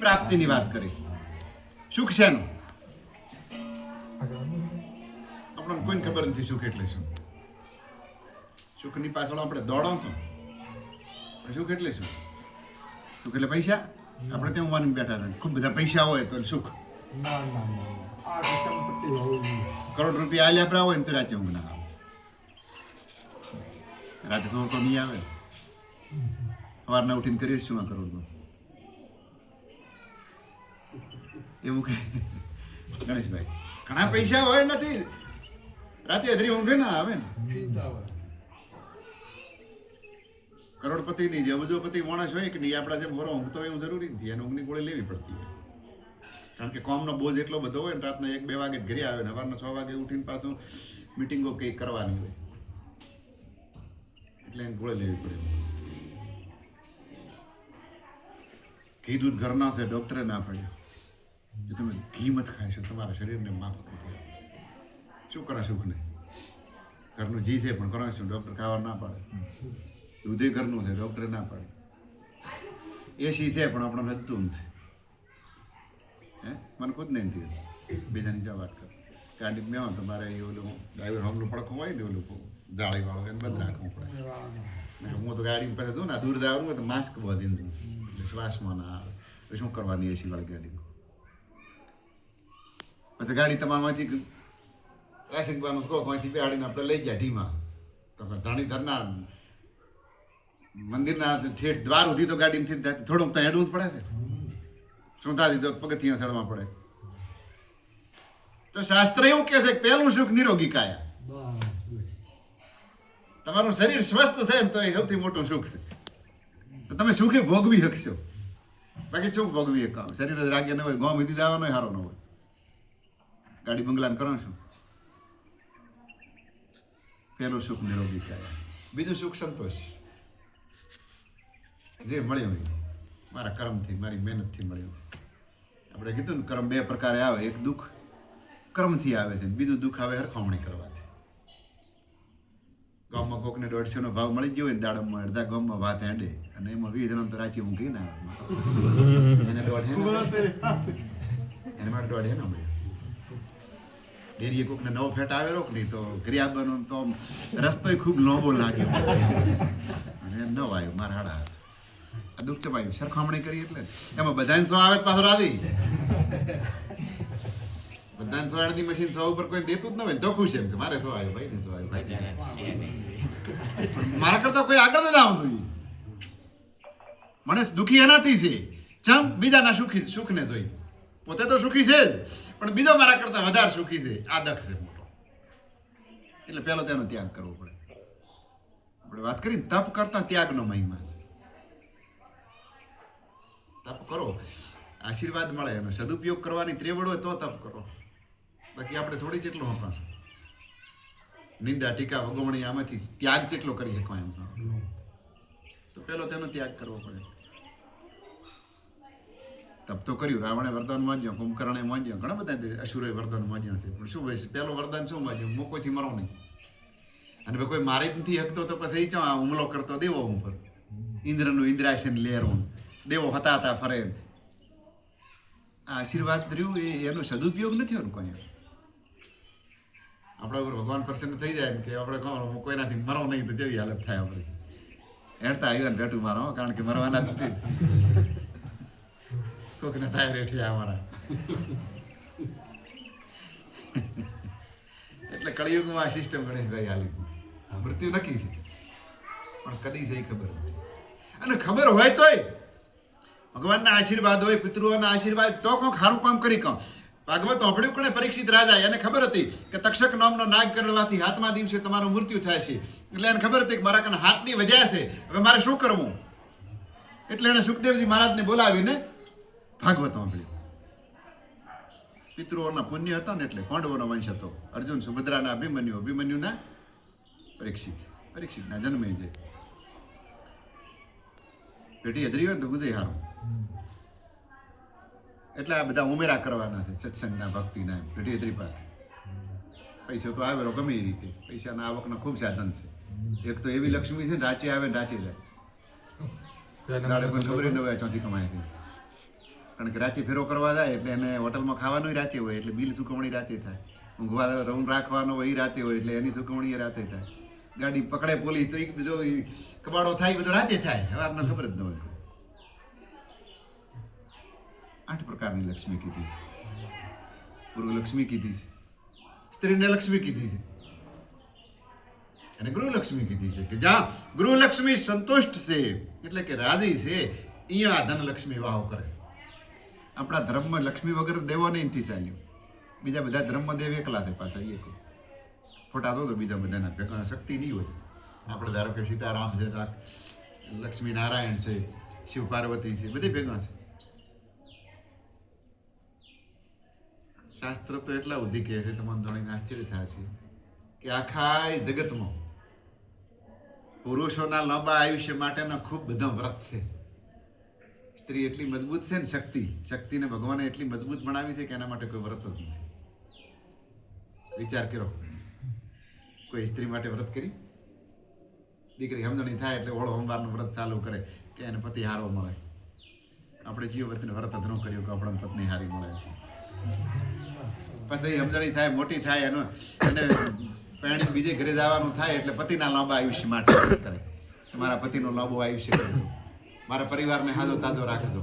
પ્રાપ્તિની વાત કરી. સુખ શેનું આપણને કોઈને ખબર નથી સુખ એટલે શું. સુખની પાછળ આપણે દોડો છો. સુખ એટલે શું? સુખ એટલે પૈસા? આપણે ત્યાં માની બેઠા હતા. ખૂબ બધા પૈસા હોય તો સુખ. કરોડ રૂપિયા આલ્યા આપણા હોય ને તો રાતે ઊંઘ ના આવે. રાતે સોર તો નહીં આવે. સવારના ઉઠીને કરીએ શું આ કરોડનું? એવું કે. ગણેશભાઈ, ઘણા પૈસા હોય નથી. રાતે અધરી ઊંઘે ના આવે ને. કરોડપતિ ની જે અબજોપતિ માણસ હોય કે નહીં, આપણા જેમ મોરો ઊંઘતો હોય એવું જરૂરી નથી. એને ઊંઘની ગોળી લેવી પડતી હોય. કારણ કે કોમનો બોજ એટલો બધો હોય ને, રાતના એક બે વાગે જ ઘરે આવે ને, સવારના છ વાગે ઉઠીને પાછું મિટિંગો કંઈક કરવાની હોય. એટલે એને ગોળી લેવી પડે. કીધું ઘરના છે, ડોક્ટરે ના પાડ્યું. જો તમે ઘી મત ખાશો તમારા શરીરને માફક નથી શું કરે નહીં ઘરનું જી છે પણ કરો ડૉક્ટર ખાવા ના પાડે. દૂધે ઘરનું છે ડૉક્ટરે ના પાડે. એસી છે પણ આપણને હતું નથી હે? મને ખુદ નહીં નથી બીજાની જો વાત કર. ગાડી મેં તમારે તો મારે એ ઓલું ડ્રાઈવર હોમનું પડખું હોય ને ઓલું જાળીવાળું એને બંધ રાખવું પડે. હું તો ગાડીમાં પાસે જોઉં ને દૂર જવાનું હોય તો માસ્ક બાંધીને જોઉં છું? એટલે શ્વાસમાં ના આવે. શું કરવાની એસી વાળી ગાડી? પછી ગાડી તમારામાંથી ટ્રાફિક બાનું કહો અહીંથી બેહાડીને આપણે લઈ ગયા ઢીમાં. તમે ધાણી ધરના મંદિરના ઠેઠ દ્વાર સુધી તો ગાડીથી થોડુંક તો હેડવું જ પડે છે. શું થાય તો પગથિયા ચડવા પડે. તો શાસ્ત્ર એવું કહે છે પહેલું સુખ નિરોગી કાયા. તમારું શરીર સ્વસ્થ છે ને તો એ સૌથી મોટું સુખ છે. તો તમે સુખે ભોગવી શકશો. બાકી શું ભોગવી શરીર જ રાગ્ય ન હોય, ગોમ વીધી જવાનો સારો ન હોય. ગાડી બંગલાને કરો છું? પેલું સુખ નિરોગી કાયા બીજું સુખ સંતોષ. જે મળ્યું મારા કર્મથી મારી મહેનતથી મળ્યું છે. આપણે કીધું ને કર્મ બે પ્રકારે આવે. એક દુઃખ કર્મથી આવે છે બીજું દુઃખ આવે હરખામણી કરવાથી. ગામમાં કોકને દોઢસોનો ભાવ મળી ગયો હોય ને દાડમમાં અડધા ગામમાં વાત હેડે. અને એમાં વીસ જણા તો રાચી મૂકી ના એને દોઢ એને માટે દોઢ એના મળ્યો. ડેરીએ કોકને નવો ફેટ આવેલો કે નહીં તો આવવાનો તો રસ્તોય ખૂબ લાંબો લાગ્યો. અને ન આવ્યો મારા હાડા હાથ. આ દુઃખ ચપાયું સરખામણી કરી એટલે. એમાં બધાને સો આવે પાછો રાધી? બધાને સો આડની મશીન સો ઉપર કોઈ દેતું જ ન હોય તો ખુશ એમ કે મારે સો આવ્યો ભાઈ ને સો આવ્યો ભાઈ? મારા કરતા કોઈ આગળ ન આવતું. મને દુખી એનાથી છે. ચમ બીજાના સુખી સુખને જોઈ. પોતે તો સુખી છે જ. પણ બીજો મારા કરતા વધારે સુખી છે. આ દખ છે મોટો. એટલે પહેલો તેનો ત્યાગ કરવો પડે. આપણે વાત કરી તપ કરતા ત્યાગનો મહિમા છે. તપ કરો. આશીર્વાદ મળે. એનો સદુપયોગ કરવાની ત્રેવડ હોય તો તપ કરો. બાકી આપણે થોડી જેટલો વપરાશું. નિંદા, ટીકા વગોમણી આમાંથી ત્યાગ જેટલો કરી શકો એમ તો પેલો તેનો ત્યાગ કરવો પડે. તપ તો કર્યું, રાવણે વરદાન માંગ્યો, કુંભકર્ણે માંગ્યો, ઘણા બધા અસુરોએ વરદાન માંગ્યો છે પણ શું ભાઈ પહેલો વરદાન શું માંગ્યું? હું કોઈથી મરો નહીં. અને ભાઈ કોઈ મારી નથી હકતો તો પછી ચા હુમલો કરતો દેવો હું પર. ઇન્દ્રનું ઇન્દ્રાસન લેરું દેવો હતા હતા ફરે. આ આશીર્વાદ રહ્યું, એ એનો સદુપયોગ નથી હોતો કોઈ. આપણા ઉપર ભગવાન પ્રસન્ન થઈ જાય ને કે આપણે કહો કોઈનાથી મરો નહીં તો જેવી હાલત થાય આપણે. હેડતા આવ્યા ને રેટું મારો કારણ કે મરવાના નથી. કોકના ટાયર હેઠી અમારા એટલે કળિયુગમાં આ સિસ્ટમ ગણેશભાઈ હાલી મૃત્યુ નક્કી છે. પણ કદી છે ખબર અને ખબર હોય તોય ભગવાનના આશીર્વાદ હોય, પિતૃઓના આશીર્વાદ, તો કોઈક સારું કામ કરી કહું ભાગવત સાંભળ્યું કોને? પરીક્ષિત રાજા. એને ખબર હતી કે તક્ષક નામનો નાગ કરવાથી હાથમાં દિવસે તમારું મૃત્યુ થાય છે. એટલે એને ખબર હતી કે મારા કને હાથની વજ્યા છે. હવે મારે શું કરવું? એટલે એને સુખદેવજી મહારાજને બોલાવીને ભાગવત સાંભળ્યું. પિતૃઓના પુણ્ય હતા ને એટલે પાંડવોનો વંશ હતો. અર્જુન સુભદ્રાના અભિમન્યુ અભિમન્યુના પરીક્ષિત. પરીક્ષિતના જન્મે છે. પેટી હદરી હોય ને તો ઉદય હારો. એટલે આ બધા ઉમેરા કરવાના છે સત્સંગના ભક્તિના એમ, પેટી હદરી પાસે પૈસો તો આવેલો ગમે એ રીતે. પૈસાના આવકના ખૂબ સાધન છે. એક તો એવી લક્ષ્મી છે ને રાચી આવે ને રાચી જાય. દાડે ખબર ન હોય ચોથી કમાય છે. કારણ કે રાચી ફેરો કરવા જાય એટલે એને હોટલમાં ખાવાનું રાચે હોય, એટલે બિલ ચૂકવણી રાતે થાય. ઊંઘવા રૂમ રાખવાનો હોય એ રાતે હોય, એટલે એની ચૂકવણી એ રાતે થાય. ગાડી પકડે પોલીસ તો એ બધો કબાડો થાય બધો રાતે થાય. સવારના ખબર જ ન હોય. આઠ પ્રકારની લક્ષ્મી કીધી છે. પૂર્વ લક્ષ્મી કીધી છે. સ્ત્રીને લક્ષ્મી કીધી છે. અને ગૃહલક્ષ્મી કીધી છે કે જ્યાં ગૃહલક્ષ્મી સંતુષ્ટ છે, એટલે કે રાજી છે અહીંયા ધનલક્ષ્મી વાવ કરે. આપણા ધર્મમાં લક્ષ્મી વગર દેવો નહીં નથી ચાલ્યું. બીજા બધા ધર્મમાં દેવ એકલા છે પાછા એ કહું ફોટા તો બીજા બધાના ભેગા શક્તિ નહીં હોય. આપણે ધારો કે સીતારામ છે લક્ષ્મી નારાયણ છે શિવ પાર્વતી છે, બધી ભેગા છે. શાસ્ત્ર તો એટલા બધી કહે છે, તમને જાણીને આશ્ચર્ય થાય છે, કે આખા જગતમાં પુરુષોના લાંબા આયુષ્ય માટેના ખૂબ બધા વ્રત છે. સ્ત્રી એટલી મજબૂત છે ને શક્તિ. શક્તિને ભગવાને એટલી મજબૂત બનાવી છે કે એના માટે કોઈ વ્રત નથી. વિચાર કરો કોઈ સ્ત્રી માટે વ્રત કરી? દીકરી સમજણી થાય એટલે ઓળો સોમવારનું વ્રત ચાલુ કરે કે એને પતિ હારો મળે. આપણે જીવવતને વ્રત જ ન કર્યું કે આપણે પત્ની હારી મળે છે. પછી સમજણી થાય, મોટી થાય, એનો અને પેણી બીજે ઘરે જવાનું થાય એટલે પતિના લાંબા આયુષ્ય માટે કરે. તમારા મારા લાંબો લાંબુ આયુષ્ય કરજો મારા પરિવારને હાજો તાજો રાખજો.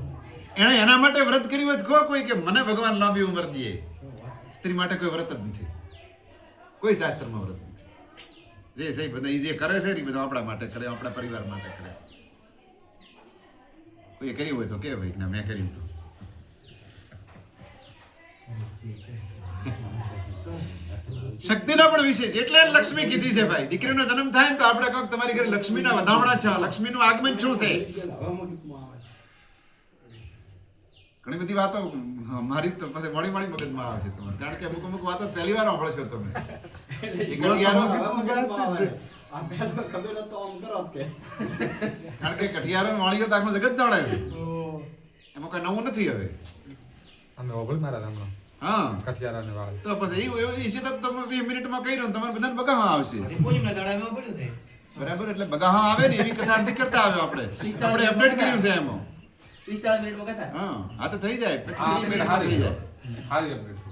એણે એના માટે વ્રત કર્યું હોય કહો કોઈ કે મને ભગવાન લાંબી ઉંમર દે સ્ત્રી માટે કોઈ વ્રત જ નથી. કોઈ શાસ્ત્રમાં વ્રત નથી. જે છે બધા એ જે કરે છે ને બધું આપણા માટે કરે, આપણા પરિવાર માટે કરે. કોઈ કર્યું હોય તો કે ભાઈ, ના, મેં કર્યું તો. શક્તિનો પણ વિશેષ. એટલે લક્ષ્મી કીધી છે ભાઈ. દીકરીનો જન્મ થાય ને તો આપણે કહો તમારી ઘરે લક્ષ્મીના વધામણા છે. લક્ષ્મીનું આગમન શું છે? ઘણી બધી વાતો મારી તો પછી મોડી મોડી મગજમાં આવે છે તમારે. કારણ કે અમુક અમુક વાતો પહેલી વાર સાંભળો છો તમે. કારણ કે કઠિયારો વાણીઓ તો જગત જાણે છે. એમાં કઈ નવું નથી હવે. અમે ઓગળ મારા હમણાં. હા. કઠિયારાને વાળા. તો પછી એ એ વિશે તો તમે વીસ મિનિટમાં કહી દો તમારે બધાને બગાહા આવશે. બરાબર એટલે બગાહા આવે ને એવી કથા કરતા આવ્યો આપણે. આપણે અપડેટ કર્યું છે એમાં. હા આ તો થઈ જાય. પછી ત્રીસ મિનિટમાં થઈ જાય. સારી update છે.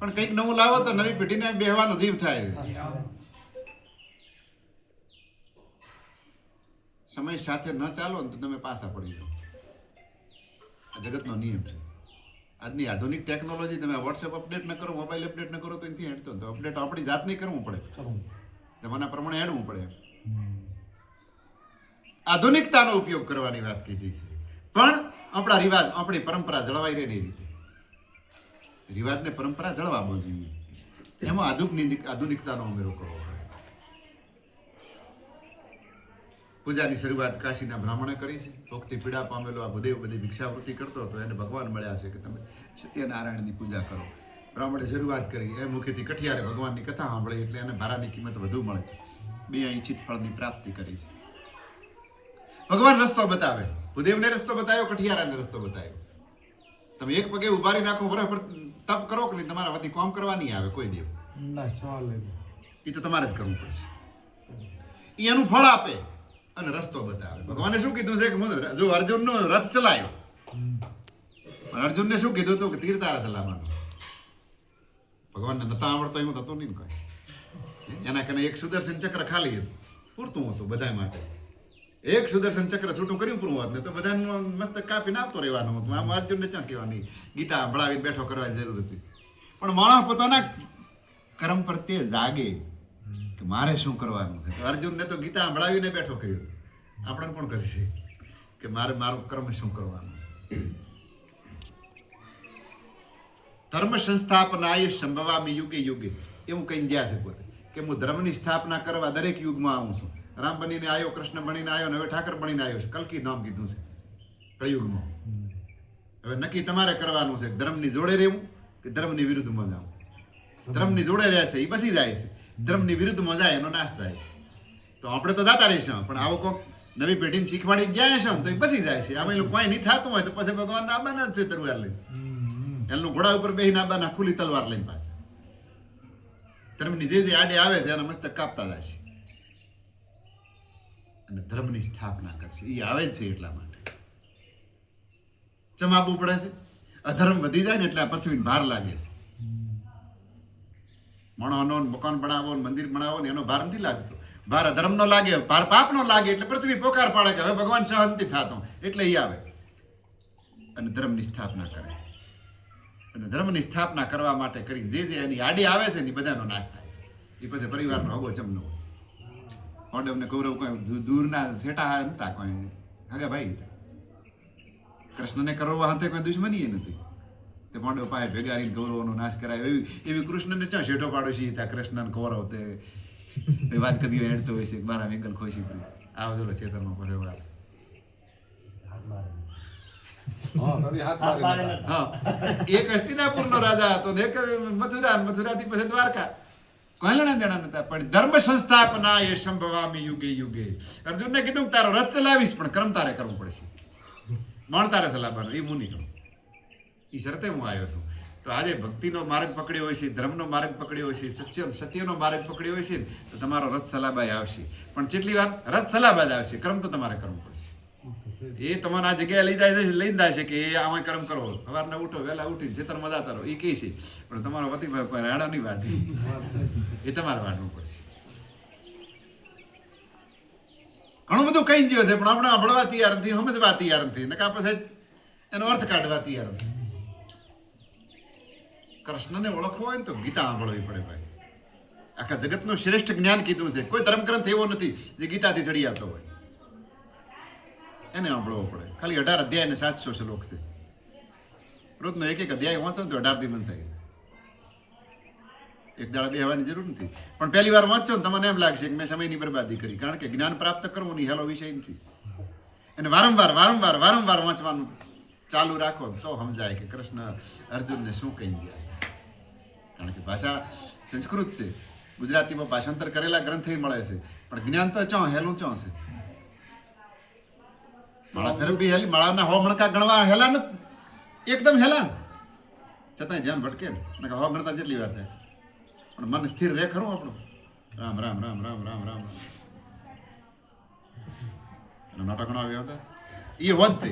પણ કંઈક નવું લાવો તો નવી પેઢીને બેહવાનો જીવ થાય. સમય સાથે ન ચાલો ને તો તમે પાછા પડી જાઓ. આ જગતનો નિયમ છે. આજની આધુનિક ટેકનોલોજી તમે વોટ્સએપ અપડેટ ન કરો મોબાઈલ અપડેટ ન કરો તો એનાથી હેડતો તો અપડેટ આપણી જાતને કરવું પડે. જમાના પ્રમાણે હેડવું પડે. આધુનિકતાનો ઉપયોગ કરવાની વાત કીધી છે. પણ આપણા રિવાજ, આપણી પરંપરા જળવાઈ રહે એ રીતે. રિવાજને પરંપરા જળવાવો જોઈએ. એમાં આધુનિક, આધુનિકતાનો ઉમેરો કરવો પૂજાની શરૂઆત કાશીના બ્રાહ્મણે કરી છે. ભક્તિ પીડા પામેલો આ બધે બધી ભિક્ષાવૃત્તિ કરતો હતો. એને ભગવાન મળ્યા છે કે તમે સત્યનારાયણની પૂજા કરો. બ્રાહ્મણે શરૂઆત કરી. એ મુખેથી કઠિયારે ભગવાનની કથા સાંભળી એટલે એને ભારાની કિંમત વધુ મળે. બે ઈચ્છિત ફળની પ્રાપ્તિ કરી છે. ભગવાન રસ્તો બતાવે. ભૂદેવને રસ્તો બતાવ્યો કઠિયારાને રસ્તો બતાવ્યો. તમે એક પગે ઉભારી નાખો બરાબર તપ કરો કે તમારા વતી કોમ કરવા નહીં આવે કોઈ દેવ. એ તો તમારે જ કરવું પડશે. એ એનું ફળ આપે અને રસ્તો બતાવે. ભગવાને શું કીધું છે કે જો અર્જુનનો રથ ચલાયો. પણ અર્જુનને શું કીધું હતું કે તીર તારા સલામano ભગવાનને નતા આવડતો એવું થતું નહીં કઈ કોઈ. એના કને એક સુદર્શન ચક્ર ખાલી હતું. પૂરતું હતું બધા માટે. એક સુદર્શન ચક્ર છૂટું કર્યું પૂરું હોત ને તો બધાનું મસ્ત કાપીને આવતો રહેવાનું હતું. આમ અર્જુનને ક્યાં કહેવાની? ગીતા સંભળાવીને બેઠો કરવાની જરૂર હતી. પણ માણસ પોતાના કર્મ પ્રત્યે જાગે કે મારે શું કરવાનું છે? અર્જુનને તો ગીતા સંભળાવીને બેઠો કર્યો. આપણે કોણ કરશે? કે મારે મારું કર્મ શું કરવાનું છે? ધર્મ સંસ્થાપનાય સંભવામી યુગે યુગે. એવું કહીને ગયા છે પોતે. કે હું ધર્મની સ્થાપના કરવા દરેક યુગમાં આવું છું. રામ બનીને આવ્યો કૃષ્ણ બનીને આવ્યો ને હવે ઠાકર બનીને આવ્યો છે. કલકી નામ કીધું છે પ્રયુગમાં. હવે નક્કી તમારે કરવાનું છે ધર્મની જોડે રહેવું કે ધર્મની વિરુદ્ધમાં જાવું? ધર્મની જોડે રહેશે એ બસી જાય છે. ધર્મની વિરુદ્ધમાં જાય, એનો નાશ થાય. તો આપણે તો જાતા રહીશું, પણ આવો કોઈક નવી પેઢીને શીખવાડી ગયા છે તો એ બસી જાય છે. આમાં એનું કોઈ નહીં થતું હોય તો પછી ભગવાન આબાના જ છે તરવાર લઈને. એનું ઘોડા ઉપર બેહીને આબાના ખુલી તલવાર લઈને પાછા. ધર્મની જે જે આડે આવે છે, એના મસ્તક કાપતા જશે અને ધર્મની સ્થાપના કરશે એ આવે જ છે એટલા માટે. ચમાવવું પડે છે. અધર્મ વધી જાય ને એટલે આ પૃથ્વીને ભાર લાગે છે. મણોનો મકાન બનાવો મંદિર બનાવો ને એનો ભાર નથી લાગતો. ભાર અધર્મનો લાગે, ભાર પાપનો લાગે એટલે પૃથ્વી પોકાર પાડે કે હવે ભગવાન સહનથી થતો. એટલે એ આવે. અને ધર્મની સ્થાપના કરે. અને ધર્મની સ્થાપના કરવા માટે કરી જે જે એની આડી આવે છે ને એ બધાનો નાશ થાય છે. એ પછી પરિવારનો અગો જમનો હોય. પાંડવને કૌરવ કોઈ દૂરના સેટા નતા કોઈ. હગા ભાઈ હતા કૃષ્ણને કૌરવ હાથે કોઈ દુશ્મની નથી. તે પાંડવ પાસે ભેગા રહીને કૌરવોનો નાશ કરાયો. એવી એવી કૃષ્ણને ચા શેઠો પાડોશી? હતા કૃષ્ણને કૌરવ તે વાત કદી હેડતો હોય છે મારા વેંગલ ખોશી પડી. આવો ચલો ચેતનમાં પડે વાત હા હસ્તિનાપુર હાથ મારી નતા. હા. એક હસ્તિનાપુરનો રાજા હતો ને એક મથુરા ને મથુરાથી પછી દ્વારકા. કોઈ લેણા દેણા નતા, પણ ધર્મ સંસ્થાપના એ સંભવામી યુગે યુગે. અર્જુનને કીધું તારો રથ ચલાવીશ, પણ કર્મ તારે કરવું પડશે. મણ તારે ચલાવવાનું એ હું નહીં એ શરતે હું આવ્યો છું. તો આજે ભક્તિનો માર્ગ પકડ્યો હોય છે, ધર્મનો માર્ગ પકડ્યો હોય છે, સત્ય, સત્યનો માર્ગ પકડ્યો હોય છે, તો તમારો રથ સલાબાઈ આવશે. પણ જેટલી વાર રથ સલાબાદ આવશે, કર્મ તો તમારે કરવું પડશે. એ તમારે આ જગ્યાએ લઈ જાય લઈ જાય છે કે એ આમાં કર્મ કરો સવારના ઉઠો, વહેલા ઉઠી ચેતર મજા તારો એ કહે છે. પણ તમારો વતી રાડા નહીં. વાટી એ તમારે વાંધવું પડશે. ઘણું બધું કહી ગયો છે, પણ આપણે સાંભળવા તૈયાર નથી, સમજવા તૈયાર નથી. નકા પછી એનો અર્થ કાઢવા તૈયાર નથી. કૃષ્ણને ઓળખવો હોય ને તો ગીતા સાંભળવી પડે ભાઈ. આખા જગતનું શ્રેષ્ઠ જ્ઞાન કીધું છે. કોઈ ધર્મગ્રંથ એવો નથી જે ગીતાથી ચડી આવતો હોય. એને સાંભળવો પડે. ખાલી અઢાર અધ્યાય અને સાતસો શ્લોક છે. રોજનો એક એક અધ્યાય વાંચો ને તો અઢાર દિવસ થાય. એક દાડા બેહવાની જરૂર નથી. પણ પહેલી વાર વાંચો ને તમને એમ લાગશે કે મેં સમયની બરબાદી કરી. કારણ કે જ્ઞાન પ્રાપ્ત કરવું ની હેલો વિષય નથી. અને વારંવાર વારંવાર વારંવાર વાંચવાનું ચાલુ રાખો તો સમજાય કે કૃષ્ણ અર્જુનને શું કહી ગયા. કારણ કે ભાષા સંસ્કૃત છે. ગુજરાતીમાં ભાષાંતર કરેલા ગ્રંથે મળે છે. પણ જ્ઞાન તો ચો, હેલું ચો છે? માળા ફેરમ બી હેલી, માળાના હો મણકા ગણવા હેલા ન એકદમ હેલા છતાંય ધ્યાન ભટકે ને હો ગણતા જેટલી વાર થાય. પણ મન સ્થિર રહે ખરું આપણું. રામ રામ રામ રામ રામ રામ રામ. અને નાટક ગણવા આવ્યા હતા. એ હોત છે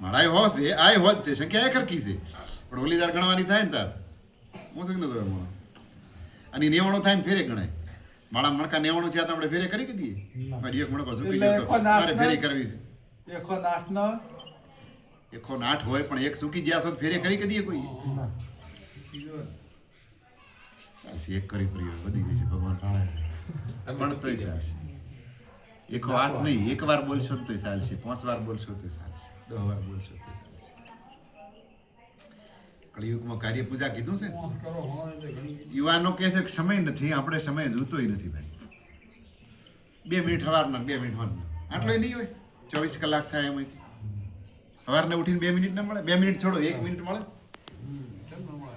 મારા હોત છે આ હોત છે સંખ્યા એ ખરકી છે. પણ ઓલી તાર ગણવાની થાય ને તાર. હું શું નતો અને નેવાણું થાય ને ફેરે ગણાય. મારા મણકા નેવાણું છે તો આપણે ફેરે કરી કીધી દઈએ મારી એક મણકો સુકી ગયો તો એકો મારે ફેરી કરવી છે. એકો એકો ને આઠ હોય પણ એક સૂકી જ્યાં સુધી ફેરે કરી કે દઈએ કોઈ? ચાલશે એક કરી પડી વધી ગઈ છે ભગવાન પણ તોય સાચી ચાલશે. એકો આઠ નહીં એક વાર બોલશો તો ચાલશે પાંચ વાર બોલશો તો ચાલશે. દસ વાર બોલશો તો ચાલશે. કળિયુગમાં કાર્ય પૂજા કીધું છે યુવાનો કે છે કે સમય નથી આપણે સમય જોતોય નથી ભાઈ. બે મિનિટ હવારના બે મિનિટ હોરના. આટલો નહીં હોય? ચોવીસ કલાક થાય એમાંથી સવારને ઉઠીને બે મિનિટ ના મળે? બે મિનિટ છોડો એક મિનિટ મળે?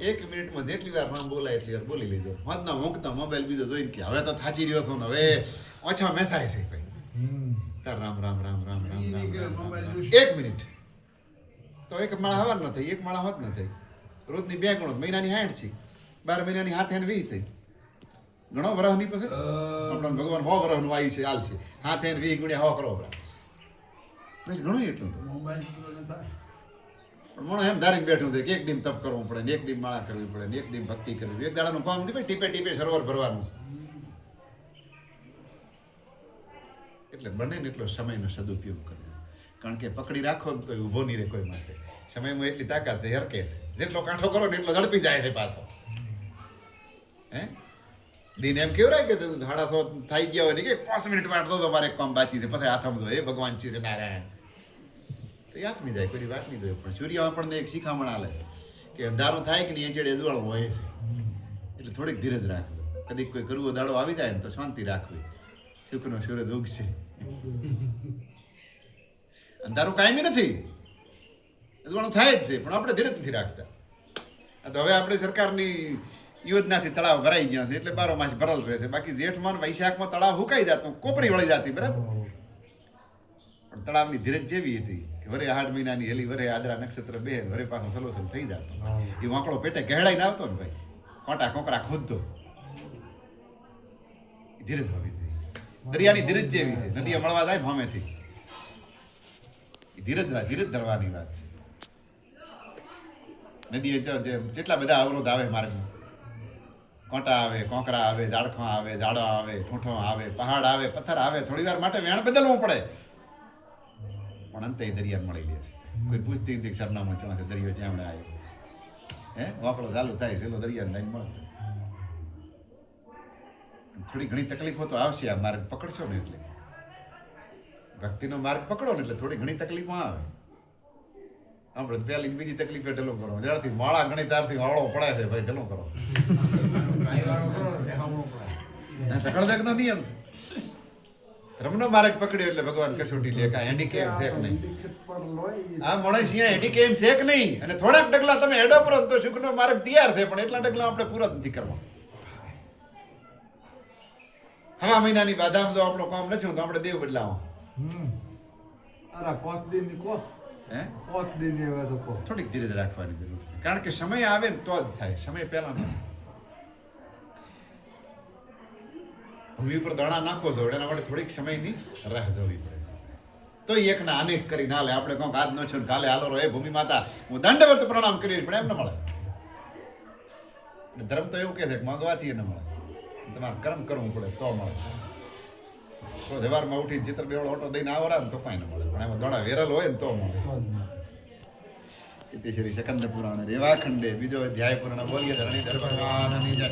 એક મિનિટમાં જેટલી વાર મન બોલાય એટલી વાર બોલી લેજો. હોદના મોકતા મોબાઈલ બીજો જોઈને કે હવે તો થાચી રહ્યો છો ને હવે ઓછા મેસાય છે ભાઈ. તાર રામ રામ રામ રામ રામ રામ એક મિનિટ. તો એક માળા હવાર ન થઈ એક માળા હોત ન થઈ. રોજની બે ગણો મહિનાની હાઠ છે. બાર મહિનાની હાથે ને વી થઈ. ઘણો વરહની પછી? આપણને ભગવાન હો વરહનું આવ્યું છે હાલ છે. હાથે ને વી ગુણ્યા હો કરો. બસ ઘણું એટલું પણ મને એમ ધારીને બેઠું છે કે એક દિન તપ કરવું પડે ને એક દિન માળા કરવી પડે ને એક દિન ભક્તિ કરવી એક દાડાનું કામ નથી ટીપે ટીપે સરોવર ભરવાનું છે. એટલે બને ને એટલો સમયનો સદુપયોગ કરવો. કારણ કે પકડી રાખો તો ઊભો નહીં રહે કોઈ માટે. સમયમાં એટલી તાકાત છે હરકે છે. જેટલો કાંઠો કરો ને એટલો ઝડપી જાય છે પાછો. હે? દિન એમ કેવડાય કે સાડા સો થઈ ગયા હોય ને કે પાંચ મિનિટ વાટતો તો મારે કામ બાકી છે પછી હાથ જો એ ભગવાન શ્રી નારાયણ તો યાદમી જાય કોઈ વાત નહીં જોઈએ પણ સૂર્ય આપણને એક શિખામણ આલે કે અંધારું થાય કે નહીં એ ચડે અજવાળું હોય છે. એટલે થોડીક ધીરજ રાખજો. કદીક કોઈ કરવો દાડો આવી જાય ને તો શાંતિ રાખવી. સુખનો સૂરજ ઉગશે. અંધારું કાયમી નથી. અજવાળું થાય જ છે, પણ આપણે ધીરે નથી રાખતા તો હવે આપણે સરકારની યોજનાથી તળાવ ભરાઈ ગયા છે, એટલે બારો માસ ભરેલ રહેશે બાકી જેઠમાં વૈશાખમાં તળાવ હુકાઈ જતું, કોપરી વળી જતી, બરાબર? પણ તળાવની ધીરજ જેવી હતી વરે આઠ મહિનાની હેલી, વરે આદરા નક્ષત્ર બે, વરે પાછો સલોસલ થઈ જતો. એ વાંકડો પેટે કહેડાઈને આવતો ને ભાઈ. કોટા કોકરા ખોદતો. ધીરજ હોવી જોઈએ. દરિયાની ધીરજ જેવી છે. નદીએ મળવા જાય ભામેથી ધીરજ ધીરજ ધરવાની વાત છે. નદીએ જેટલા બધા અવરોધ આવે માર્ગમાં. કોંટા આવે, કોંકરા આવે, ઝાડખા આવે ઝાડો આવે, ઠૂંઠો આવે, પહાડ આવે, પથ્થર આવે, થોડી વાર માટે વેણ બદલવું પડે. પણ અંતે દરિયાને મળી લે છે. કોઈ પૂછતી નથી સરનામું ચો છે, દરિયો જ્યાં આવ્યો. હે? વાંકડો ચાલુ થાય, છેલ્લો દરિયાને લાઈન મળે થોડી ઘણી તકલીફો તો આવશે આ માર્ગ પકડશો ને એટલે. ભક્તિનો માર્ગ પકડો ને એટલે થોડી ઘણી તકલીફો આવે. આપણે પેલી બીજી તકલીફ ઢલો કરો. જ્યારથી માળા ગણી ત્યારથી વાળો પડાય છે ભાઈ, ઢલો કરો. આ તકડદકનો નિયમ છે. રમનો માર્ગ પકડ્યો એટલે ભગવાન કસોટી લે, કા હેન્ડીકેપ છે કે નહીં? આ માણસ અહીંયા છે કે નહીં? અને થોડાક ડગલા તમે હેડો કરો તો સુખનો માર્ગ તૈયાર છે, પણ એટલા ડગલા આપણે પૂરા નથી કરવા. હવા મહિનાની બાધામાં જો આપણો કામ નથી તો આપણે દેવ બદલાવો. અરે, પાંચ દિન કો હે? પાંચ દિન એવા તો કો થોડીક ધીરજ રાખવાની જરૂર છે. કારણ કે સમય આવે ને તો જ થાય. સમય પહેલા ન ભૂમિ ઉપર દાણા નાખો છો એના માટે થોડીક સમયની રાહ જોવી પડે તો એકના અનેક કરી ના લે આપણે કહો આજ નો છે ને કાલે હાલો રહે. ભૂમિ માતા હું દંડવત પ્રણામ કરીશ પણ એમ ન મળે. ધર્મ તો એવું કહે છે કે માગવાથી એ ન મળે. તમારે કર્મ કરવું પડે તો મળે. તો વ્યવહારમાં ઉઠી ચિત્ર બેવડો ઓટો દઈને આવરા ને તો કાંઈ ન મળે. પણ એમાં દોડા વેરલ હોય ને તો મળે શ્રી શકંદ પુરાણ રેવા ખંડે બીજો અધ્યાય પૂર્ણ બોલીએ ધરણીધર ભગવાનની જય.